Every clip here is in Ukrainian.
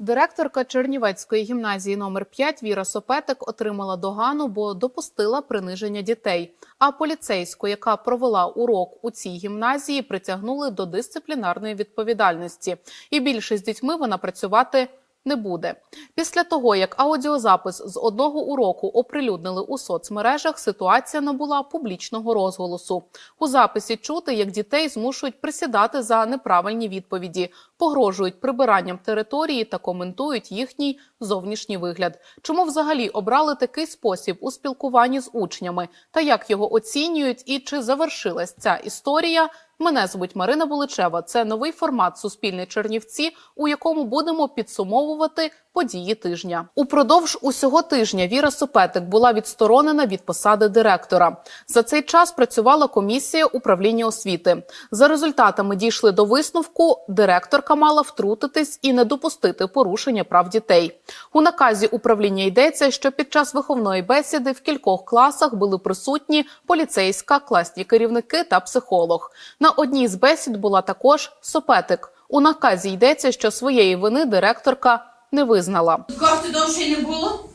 Директорка Чернівецької гімназії номер 5 Віра Сопетик отримала догану, бо допустила приниження дітей. А поліцейську, яка провела урок у цій гімназії, притягнули до дисциплінарної відповідальності. І більше з дітьми вона працювати не буде. Після того, як аудіозапис з одного уроку оприлюднили у соцмережах, ситуація набула публічного розголосу. У записі чути, як дітей змушують присідати за неправильні відповіді, погрожують прибиранням території та коментують їхній зовнішній вигляд. Чому взагалі обрали такий спосіб у спілкуванні з учнями та як його оцінюють, і чи завершилась ця історія? Мене звуть Марина Воличева. Це новий формат Суспільне Чернівці, у якому будемо підсумовувати події тижня. Упродовж усього тижня Віра Сопетик була відсторонена від посади директора. За цей час працювала комісія управління освіти. За результатами дійшли до висновку. Директорка мала втрутитись і не допустити порушення прав дітей. У наказі управління йдеться, що під час виховної бесіди в кількох класах були присутні поліцейська, класні керівники та психолог. На одній з бесід була також Сопетик. У наказі йдеться, що своєї вини директорка не визнала. Кофти довше не було?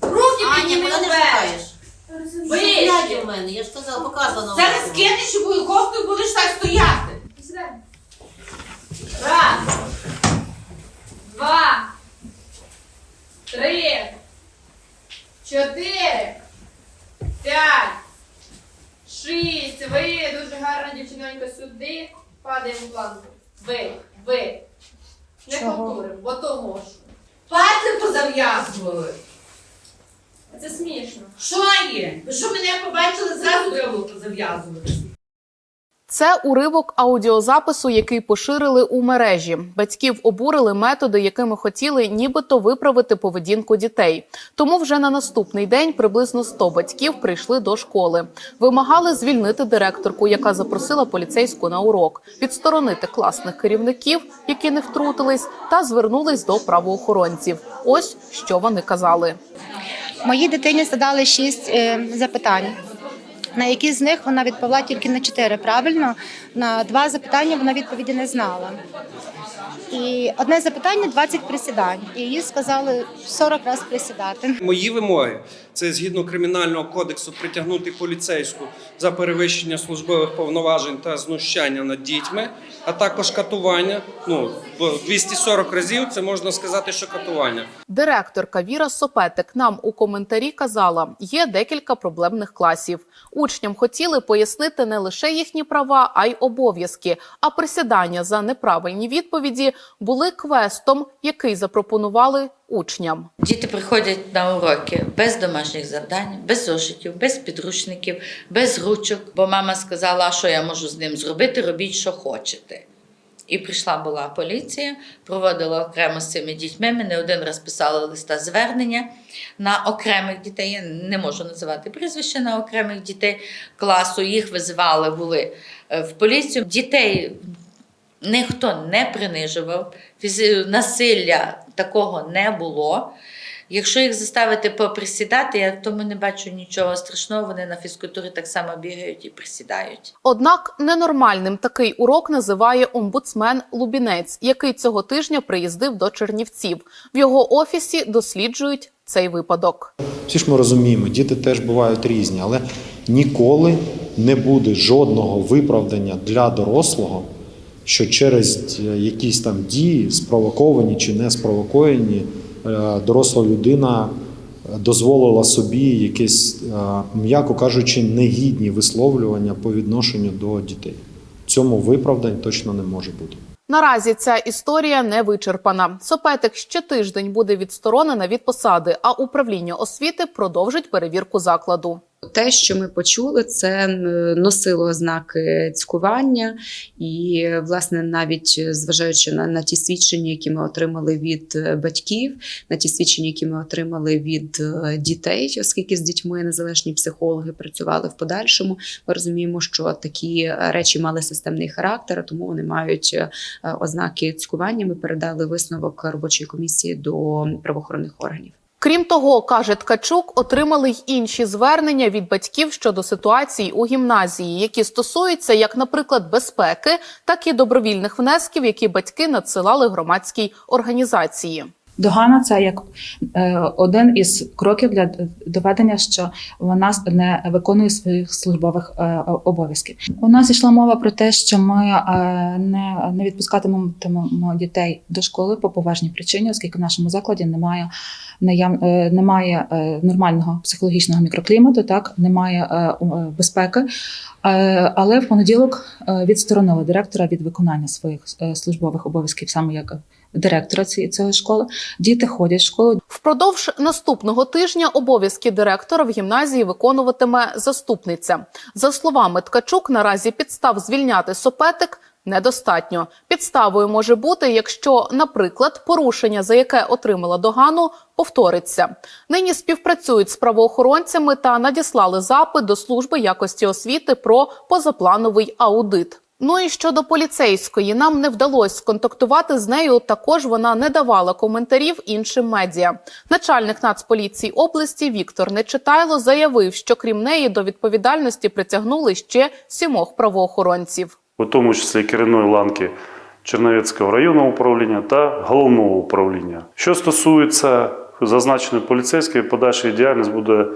Руки вверх. шукаєш? Вище. Сядь у мене, я ж казала, показувала. Зараз кинеш і буде кофту і будеш так стояти. Раз. Два. Три. Чотири. П'ять. Шість. Ви дуже гарна дівчинонька сюди. Падаємо в планку. Ви. Ви. Не повторимо, бо того ж. Пальці позав'язували. Це смішно. Що є? Ви що мене побачили, зразу треба було позав'язувати. Це уривок аудіозапису, який поширили у мережі. Батьків обурили методи, якими хотіли нібито виправити поведінку дітей. Тому вже на наступний день приблизно 100 батьків прийшли до школи. Вимагали звільнити директорку, яка запросила поліцейську на урок, відсторонити класних керівників, які не втрутились, та звернулись до правоохоронців. Ось що вони казали. Моїй дитині задали шість е, запитань. На які з них вона відповіла тільки на чотири правильно. На два запитання вона відповіді не знала. І одне запитання 20 присідань. І їй сказали 40 разів присідати. Мої вимоги це згідно кримінального кодексу притягнути поліцейську за перевищення службових повноважень та знущання над дітьми, а також катування. Ну бо 240 разів це можна сказати, що катування. Директорка Віра Сопетик нам у коментарі казала: є декілька проблемних класів. Учням хотіли пояснити не лише їхні права, а й обов'язки. А присідання за неправильні відповіді були квестом, який запропонували учням. Діти приходять на уроки без домашніх завдань, без зошитів, без підручників, без ручок. Бо мама сказала, що я можу з ним зробити, робіть, що хочете. І прийшла була поліція, проводила окремо з цими дітьми. Ми не один раз писали листа звернення на окремих дітей. Я не можу називати прізвище на окремих дітей класу. Їх визивали були е, в поліцію. Дітей ніхто не принижував, насилля такого не було. Якщо їх заставити поприсідати, я в тому не бачу нічого страшного. Вони на фізкультурі так само бігають і присідають. Однак ненормальним такий урок називає омбудсмен Лубінець, який цього тижня приїздив до Чернівців. В його офісі досліджують цей випадок. Всі ж ми розуміємо, діти теж бувають різні, але ніколи не буде жодного виправдання для дорослого, що через е, якісь там дії, спровоковані чи не спровоковані, е, доросла людина е, дозволила собі якесь, м'яко кажучи, негідні висловлювання по відношенню до дітей. Цьому виправдань точно не може бути. Наразі ця історія не вичерпана. Сопетик ще тиждень буде відсторонена від посади, а управління освіти продовжить перевірку закладу. Те, що ми почули, це е, носило ознаки цькування, і, власне, навіть зважаючи на, на ті свідчення, які ми отримали від е, батьків, на ті свідчення, які ми отримали від е, дітей, оскільки з дітьми незалежні психологи працювали в подальшому, ми розуміємо, що такі речі мали системний характер, тому вони мають е, ознаки цькування. Ми передали висновок робочої комісії до правоохоронних органів. Крім того, каже Ткачук, отримали й інші звернення від батьків щодо ситуації у гімназії, які стосуються як, наприклад, безпеки, так і добровільних внесків, які батьки надсилали громадській організації. Догана це як е, один із кроків для доведення, що вона не виконує своїх службових е, обов'язків. У нас йшла мова про те, що ми е, не, не відпускатимемо дітей до школи по поважній причині, оскільки в нашому закладі немає немає нормального психологічного мікроклімату, так немає безпеки. Але в понеділок відсторонили директора від виконання своїх службових обов'язків, саме як директора цієї школи. Діти ходять в школу, Впродовж наступного тижня обов'язки директора в гімназії виконуватиме заступниця. За словами Ткачук, наразі підстав звільняти сопетик недостатньо. Підставою може бути, якщо, наприклад, порушення, за яке отримала догану, повториться. Нині співпрацюють з правоохоронцями та надіслали запит до служби якості освіти про позаплановий аудит. Ну і щодо поліцейської, нам не вдалося сконтактувати з нею. Також вона не давала коментарів іншим медіа. Начальник Нацполіції області Віктор Нечитайло заявив, що крім неї до відповідальності притягнули ще сімох правоохоронців. у тому числі керівної ланки Черновецького районного управління та головного управління. Що стосується зазначеної поліцейської, подальша діяльність буде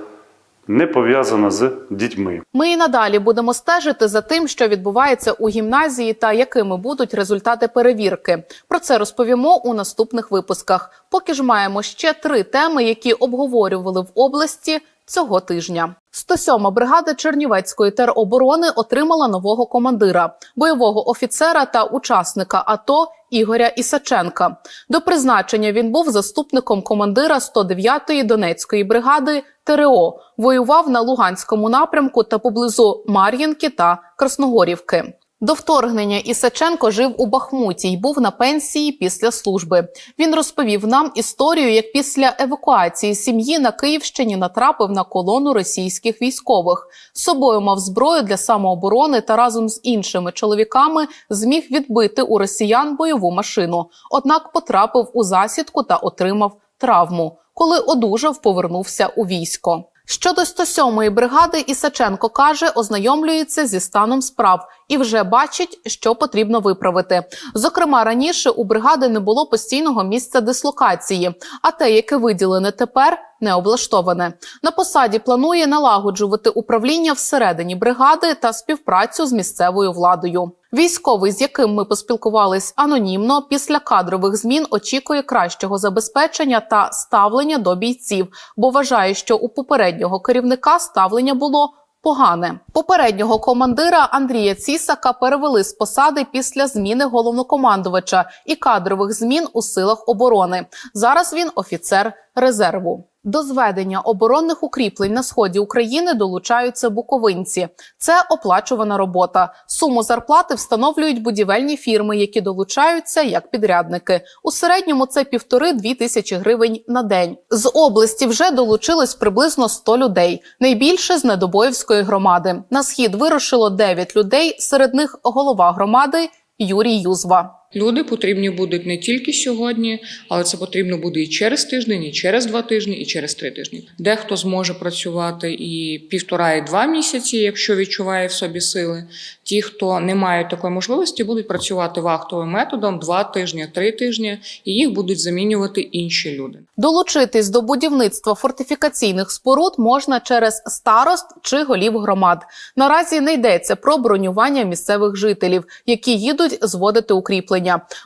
не пов'язана з дітьми. Ми і надалі будемо стежити за тим, що відбувається у гімназії та якими будуть результати перевірки. Про це розповімо у наступних випусках. Поки ж маємо ще три теми, які обговорювали в області цього тижня. 107-ма бригада Чернівецької тероборони отримала нового командира, бойового офіцера та учасника АТО Ігоря Ісаченка. До призначення він був заступником командира 109-ї Донецької бригади ТРО. Воював на Луганському напрямку та поблизу Мар'їнки та Красногорівки. До вторгнення Ісаченко жив у Бахмуті й був на пенсії після служби. Він розповів нам історію, як після евакуації сім'ї на Київщині натрапив на колону російських військових. З собою мав зброю для самооборони та разом з іншими чоловіками зміг відбити у росіян бойову машину. Однак потрапив у засідку та отримав травму. Коли одужав, повернувся у військо. Щодо 107-ї бригади, Ісаченко каже, ознайомлюється зі станом справ і вже бачить, що потрібно виправити. Зокрема, раніше у бригади не було постійного місця дислокації, а те, яке виділене тепер, не облаштоване. На посаді планує налагоджувати управління всередині бригади та співпрацю з місцевою владою. Військовий, з яким ми поспілкувались анонімно, після кадрових змін очікує кращого забезпечення та ставлення до бійців, бо вважає, що у попереднього керівника ставлення було погане. Попереднього командира Андрія Цісака перевели з посади після зміни головнокомандувача і кадрових змін у силах оборони. Зараз він офіцер резерву. До зведення оборонних укріплень на сході України долучаються буковинці. Це оплачувана робота. Суму зарплати встановлюють будівельні фірми, які долучаються як підрядники. У середньому це півтори-дві тисячі гривень на день. З області вже долучилось приблизно 100 людей. Найбільше з Недобоївської громади. На схід вирушило 9 людей. Серед них голова громади Юрій Юзва. Люди потрібні будуть не тільки сьогодні, але це потрібно буде і через тиждень, і через два тижні, і через три тижні. Дехто зможе працювати і півтора, і два місяці, якщо відчуває в собі сили. Ті, хто не мають такої можливості, будуть працювати вахтовим методом два тижні, три тижні, і їх будуть замінювати інші люди. Долучитись до будівництва фортифікаційних споруд можна через старост чи голів громад. Наразі не йдеться про бронювання місцевих жителів, які їдуть зводити укріплення.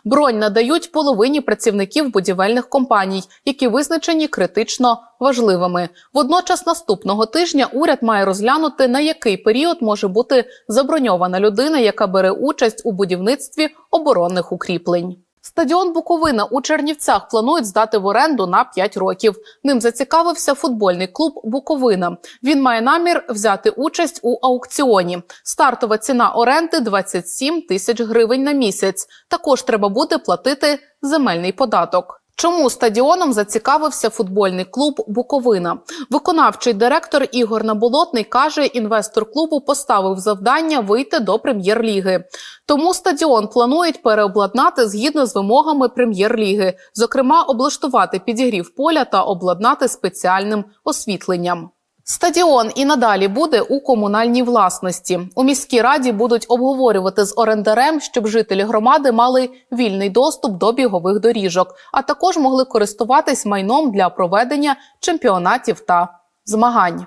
Бронь надають половині працівників будівельних компаній, які визначені критично важливими. Водночас наступного тижня уряд має розглянути на який період може бути заброньована людина, яка бере участь у будівництві оборонних укріплень. Стадіон Буковина у Чернівцях планують здати в оренду на 5 років. Ним зацікавився футбольний клуб Буковина. Він має намір взяти участь у аукціоні. Стартова ціна оренди 27 тисяч гривень на місяць. Також треба буде платити земельний податок. Чому стадіоном зацікавився футбольний клуб Буковина? Виконавчий директор Ігор Наболотний каже, інвестор клубу поставив завдання вийти до прем'єр-ліги. Тому стадіон планують переобладнати згідно з вимогами прем'єр-ліги, зокрема, облаштувати підігрів поля та обладнати спеціальним освітленням. Стадіон і надалі буде у комунальній власності. У міській раді будуть обговорювати з орендарем, щоб жителі громади мали вільний доступ до бігових доріжок, а також могли користуватись майном для проведення чемпіонатів та змагань.